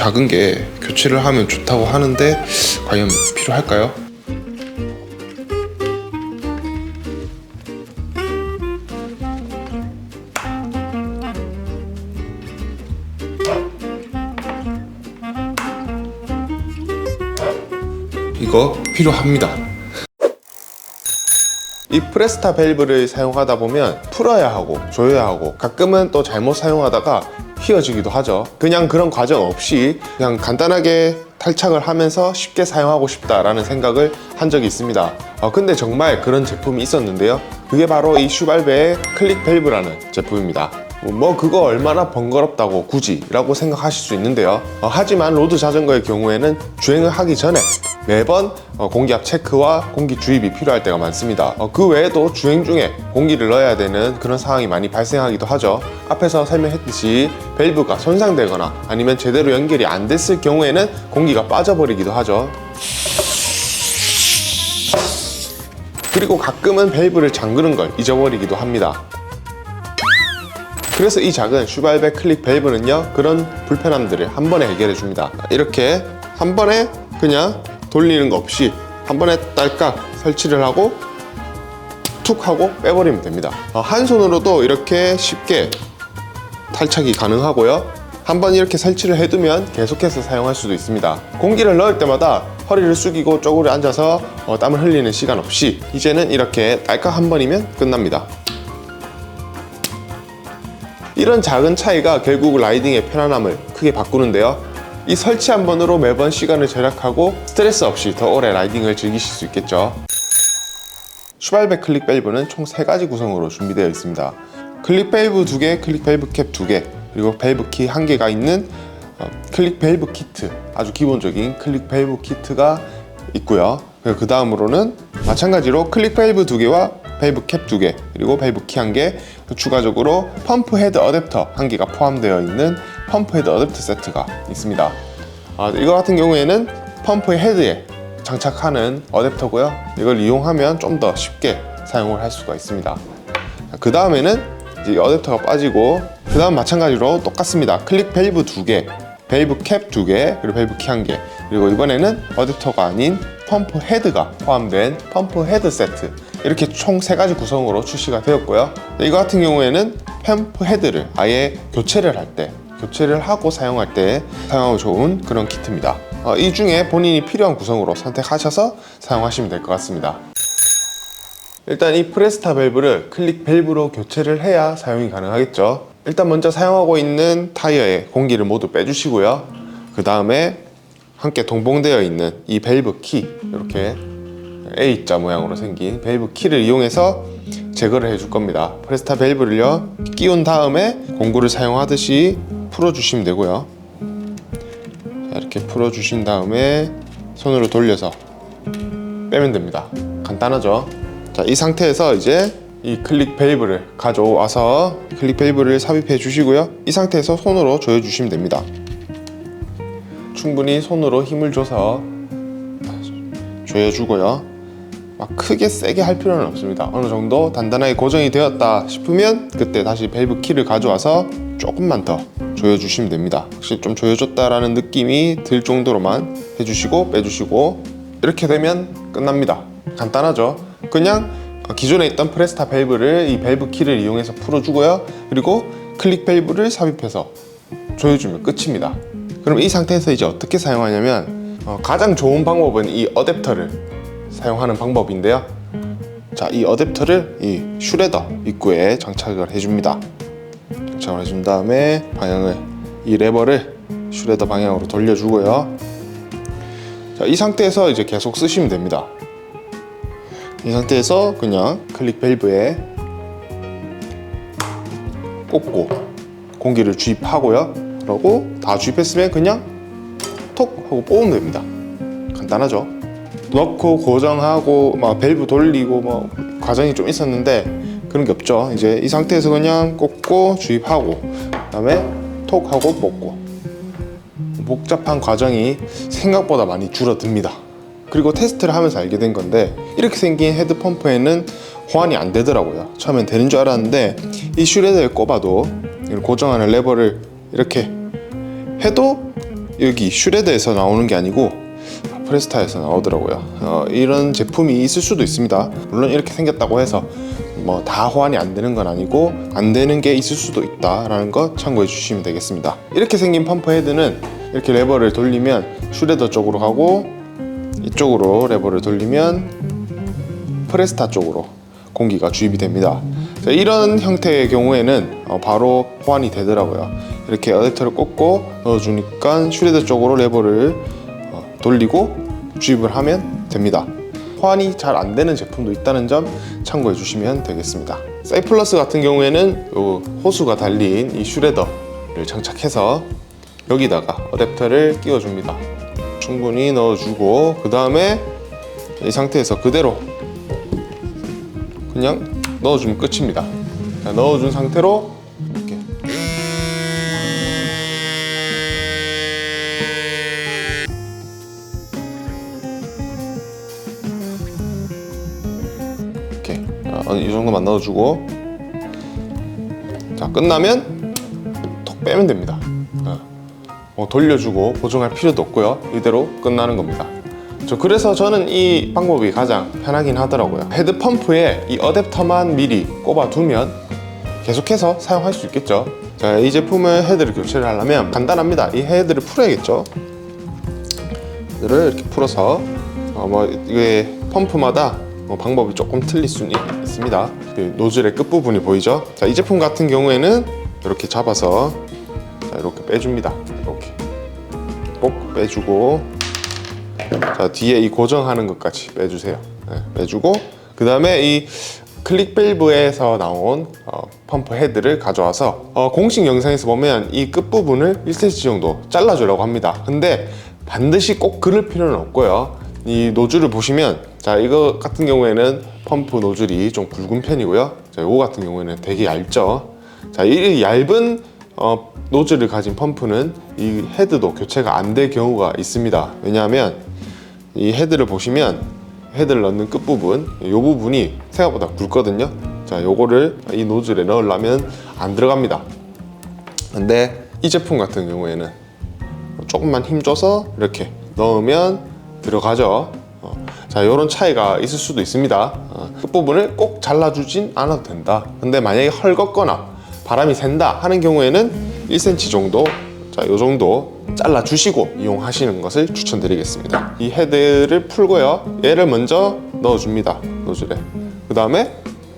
이 작은 게 교체를 하면 좋다고 하는데 과연 필요할까요? 이거 필요합니다. 이 프레스타 밸브를 사용하다 보면 풀어야 하고 조여야 하고 가끔은 또 잘못 사용하다가 휘어지기도 하죠. 그냥 그런 과정 없이 그냥 간단하게 탈착을 하면서 쉽게 사용하고 싶다라는 생각을 한 적이 있습니다. 어, 근데 정말 그런 제품이 있었는데요. 그게 바로 이 슈발베의 클릭 밸브라는 제품입니다. 뭐 그거 얼마나 번거롭다고 굳이 라고 생각하실 수 있는데요. 어, 하지만 로드 자전거의 경우에는 주행을 하기 전에 매번 어, 공기압 체크와 공기 주입이 필요할 때가 많습니다. 어, 그 외에도 주행 중에 공기를 넣어야 되는 그런 상황이 많이 발생하기도 하죠. 앞에서 설명했듯이 밸브가 손상되거나 아니면 제대로 연결이 안 됐을 경우에는 공기가 빠져버리기도 하죠. 그리고 가끔은 밸브를 잠그는 걸 잊어버리기도 합니다 그래서 이 작은 슈발베 클릭 밸브는요 그런 불편함들을 한 번에 해결해 줍니다. 이렇게 한 번에 그냥 돌리는 거 없이 한 번에 딸깍 설치를 하고 툭 하고 빼버리면 됩니다. 어, 한 손으로도 이렇게 쉽게 탈착이 가능하고요. 한 번 이렇게 설치를 해두면 계속해서 사용할 수도 있습니다. 공기를 넣을 때마다 허리를 숙이고 쪼그려 앉아서 어, 땀을 흘리는 시간 없이 이제는 이렇게 딸깍 한 번이면 끝납니다 이런 작은 차이가 결국 라이딩의 편안함을 크게 바꾸는데요. 이 설치 한 번으로 매번 시간을 절약하고 스트레스 없이 더 오래 라이딩을 즐기실 수 있겠죠. 슈발베 클릭 밸브는 총 3가지 구성으로 준비되어 있습니다. 클릭 밸브 2개, 클릭 밸브 캡 2개, 그리고 밸브 키 1개가 있는 어, 클릭 밸브 키트, 아주 기본적인 클릭 밸브 키트가 있고요. 그 다음으로는 마찬가지로 클릭 밸브 2개와 밸브 캡 2개, 그리고 밸브 키 1개, 추가적으로 펌프 헤드 어댑터 1개가 포함되어 있는 펌프 헤드 어댑터 세트가 있습니다. 아, 이거 같은 경우에는 펌프 헤드에 장착하는 어댑터고요. 이걸 이용하면 좀 더 쉽게 사용을 할 수가 있습니다. 그 다음에는 이제 이 어댑터가 빠지고 그 다음 마찬가지로 똑같습니다. 클릭 밸브 2개, 밸브 캡 2개, 그리고 밸브 키 1개 그리고 이번에는 어댑터가 아닌 펌프 헤드가 포함된 펌프 헤드 세트 이렇게 총 세 가지 구성으로 출시가 되었고요. 이거 같은 경우에는 펌프 헤드를 아예 교체를 할 때, 교체를 하고 사용할 때 사용하기 좋은 그런 키트입니다. 어, 이 중에 본인이 필요한 구성으로 선택하셔서 사용하시면 될 것 같습니다. 일단 이 프레스타 밸브를 클릭 밸브로 교체를 해야 사용이 가능하겠죠. 일단 먼저 사용하고 있는 타이어에 공기를 모두 빼주시고요. 그 다음에 함께 동봉되어 있는 이 밸브 키 이렇게 A자 모양으로 생긴 밸브 키를 이용해서 제거를 해줄 겁니다. 프레스타 밸브를요 끼운 다음에 공구를 사용하듯이 풀어주시면 되고요. 자, 이렇게 풀어주신 다음에 손으로 돌려서 빼면 됩니다. 간단하죠? 자, 이 상태에서 이제 이 클릭 밸브를 가져와서 클릭 밸브를 삽입해 주시고요. 이 상태에서 손으로 조여 주시면 됩니다. 충분히 손으로 힘을 줘서 조여 주고요. 막 크게 세게 할 필요는 없습니다. 어느 정도 단단하게 고정이 되었다 싶으면 그때 다시 밸브 키를 가져와서 조금만 더 조여주시면 됩니다. 확실히 좀 조여줬다라는 느낌이 들 정도로만 해주시고 빼주시고 이렇게 되면 끝납니다. 간단하죠? 그냥 기존에 있던 프레스타 밸브를 이 밸브 키를 이용해서 풀어주고요. 그리고 클릭 밸브를 삽입해서 조여주면 끝입니다. 그럼 이 상태에서 이제 어떻게 사용하냐면 어, 가장 좋은 방법은 이 어댑터를 사용하는 방법인데요. 자, 이 어댑터를 이 슈레더 입구에 장착을 해줍니다. 장착을 해준 다음에 방향을 이 레버를 슈레더 방향으로 돌려주고요. 자, 이 상태에서 이제 계속 쓰시면 됩니다. 이 상태에서 그냥 클릭 밸브에 꽂고 공기를 주입하고요. 그러고 다 주입했으면 그냥 톡 하고 뽑으면 됩니다. 간단하죠? 넣고 고정하고 막 밸브 돌리고 뭐 과정이 좀 있었는데 그런 게 없죠. 이제 이 상태에서 그냥 꽂고 주입하고 그다음에 톡 하고 뽑고 복잡한 과정이 생각보다 많이 줄어듭니다. 그리고 테스트를 하면서 알게 된 건데 이렇게 생긴 헤드 펌프에는 호환이 안 되더라고요. 처음엔 되는 줄 알았는데 이 슈레더에 꼽아도 고정하는 레버를 이렇게 해도 여기 슈레더에서 나오는 게 아니고 프레스타에서 나오더라고요. 어, 이런 제품이 있을 수도 있습니다. 물론 이렇게 생겼다고 해서 뭐 다 호환이 안 되는 건 아니고 안 되는 게 있을 수도 있다라는 거 참고해 주시면 되겠습니다. 이렇게 생긴 펌프 헤드는 이렇게 레버를 돌리면 슈레더 쪽으로 가고 이쪽으로 레버를 돌리면 프레스타 쪽으로 공기가 주입이 됩니다. 자, 이런 형태의 경우에는 어, 바로 호환이 되더라고요. 이렇게 어댑터를 꽂고 넣어주니까 슈레더 쪽으로 레버를 어, 돌리고 주입을 하면 됩니다. 호환이 잘 안 되는 제품도 있다는 점 참고해 주시면 되겠습니다. 사이플러스 같은 경우에는 요 호수가 달린 이 슈레더를 장착해서 여기다가 어댑터를 끼워줍니다. 충분히 넣어주고 그 다음에 이 상태에서 그대로 그냥 넣어주면 끝입니다. 자, 넣어준 상태로 이렇게 자, 이 정도만 넣어주고 자 끝나면 톡 빼면 됩니다. 어, 뭐 돌려주고 보정할 필요도 없고요. 이대로 끝나는 겁니다. 저 그래서 저는 이 방법이 가장 편하긴 하더라고요. 헤드 펌프에 이 어댑터만 미리 꼽아두면 계속해서 사용할 수 있겠죠. 자, 이 제품을 헤드를 교체를 하려면 간단합니다. 이 헤드를 풀어야겠죠. 헤드를 이렇게 풀어서 어, 뭐 이게 펌프마다 뭐 방법이 조금 틀릴 수는 있- 있습니다. 그 노즐의 끝 부분이 보이죠? 자, 이 제품 같은 경우에는 이렇게 잡아서 자, 이렇게 빼줍니다. 이렇게 꼭 빼주고 자 뒤에 이 고정하는 것까지 빼주세요. 네, 빼주고 그 다음에 이 클릭 밸브에서 나온 어, 펌프 헤드를 가져와서 어, 공식 영상에서 보면 이 끝 부분을 1cm 정도 잘라주려고 합니다. 근데 반드시 꼭 그럴 필요는 없고요. 이 노즐을 보시면 자 이거 같은 경우에는 펌프 노즐이 좀 굵은 편이고요. 자 이거 같은 경우에는 되게 얇죠. 자이 얇은 어, 노즐을 가진 펌프는 이 헤드도 교체가 안 될 경우가 있습니다. 왜냐하면 이 헤드를 보시면 헤드를 넣는 끝 부분, 이 부분이 생각보다 굵거든요. 자, 요거를 이 노즐에 넣으려면 안 들어갑니다. 근데 이 제품 같은 경우에는 조금만 힘줘서 이렇게 넣으면 들어가죠. 어, 자, 이런 차이가 있을 수도 있습니다. 어, 끝부분을 꼭 잘라주진 않아도 된다. 근데 만약에 헐겁거나 바람이 샌다 하는 경우에는 1cm 정도, 자, 요 정도 잘라주시고 이용하시는 것을 추천드리겠습니다. 이 헤드를 풀고요. 얘를 먼저 넣어줍니다. 노즐에. 그 다음에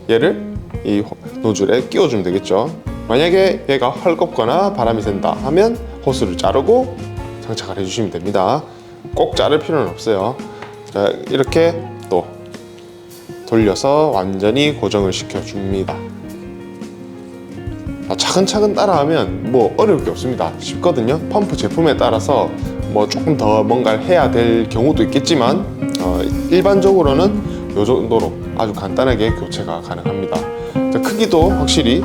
얘를 이 호- 노즐에 끼워주면 되겠죠. 만약에 얘가 헐겁거나 바람이 샌다 하면 호스를 자르고 장착을 해주시면 됩니다. 꼭 자를 필요는 없어요. 자, 이렇게 또 돌려서 완전히 고정을 시켜줍니다. 아, 차근차근 따라하면 뭐 어려울 게 없습니다. 쉽거든요. 펌프 제품에 따라서 뭐 조금 더 뭔가를 해야 될 경우도 있겠지만 어, 일반적으로는 이 정도로 아주 간단하게 교체가 가능합니다. 자, 크기도 확실히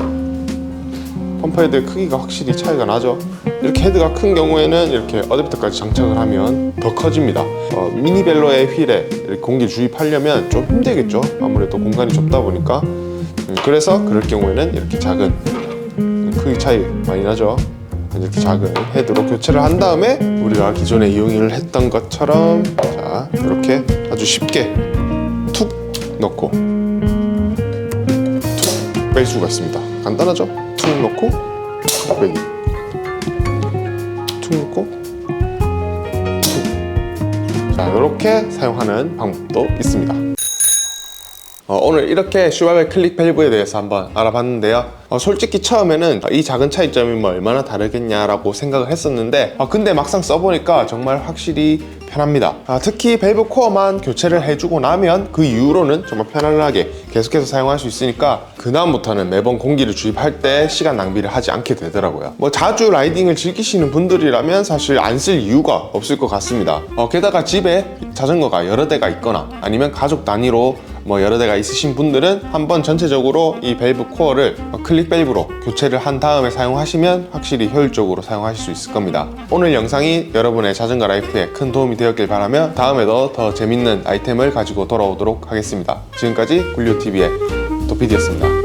펌프 헤드의 크기가 확실히 차이가 나죠. 이렇게 헤드가 큰 경우에는 이렇게 어댑터까지 장착을 하면 더 커집니다. 어, 미니벨로의 휠에 공기 주입하려면 좀 힘들겠죠. 아무래도 공간이 좁다 보니까. 음, 그래서 그럴 경우에는 이렇게 작은 크기 차이 많이 나죠. 이렇게 작은 헤드로 교체를 한 다음에 우리가 기존에 이용을 했던 것처럼 자 이렇게 아주 쉽게 툭 넣고 툭 뺄 수가 있습니다. 간단하죠? 툭 넣고 툭 빼기 자 이렇게 사용하는 방법도 있습니다. 어, 오늘 이렇게 슈바벨 클릭 밸브에 대해서 한번 알아봤는데요. 어, 솔직히 처음에는 이 작은 차이점이 뭐 얼마나 다르겠냐라고 생각을 했었는데, 어, 근데 막상 써보니까 정말 확실히 편합니다. 아, 특히 밸브 코어만 교체를 해주고 나면 그 이후로는 정말 편안하게 계속해서 사용할 수 있으니까 그 다음부터는 매번 공기를 주입할 때 시간 낭비를 하지 않게 되더라고요. 뭐 자주 라이딩을 즐기시는 분들이라면 사실 안 쓸 이유가 없을 것 같습니다. 어, 게다가 집에 자전거가 여러 대가 있거나 아니면 가족 단위로 뭐 여러 대가 있으신 분들은 한번 전체적으로 이 밸브 코어를 클릭 밸브로 교체를 한 다음에 사용하시면 확실히 효율적으로 사용하실 수 있을 겁니다. 오늘 영상이 여러분의 자전거 라이프에 큰 도움이 되었길 바라며 다음에도 더 재밌는 아이템을 가지고 돌아오도록 하겠습니다. 지금까지 굴류 TV의 도피디였습니다.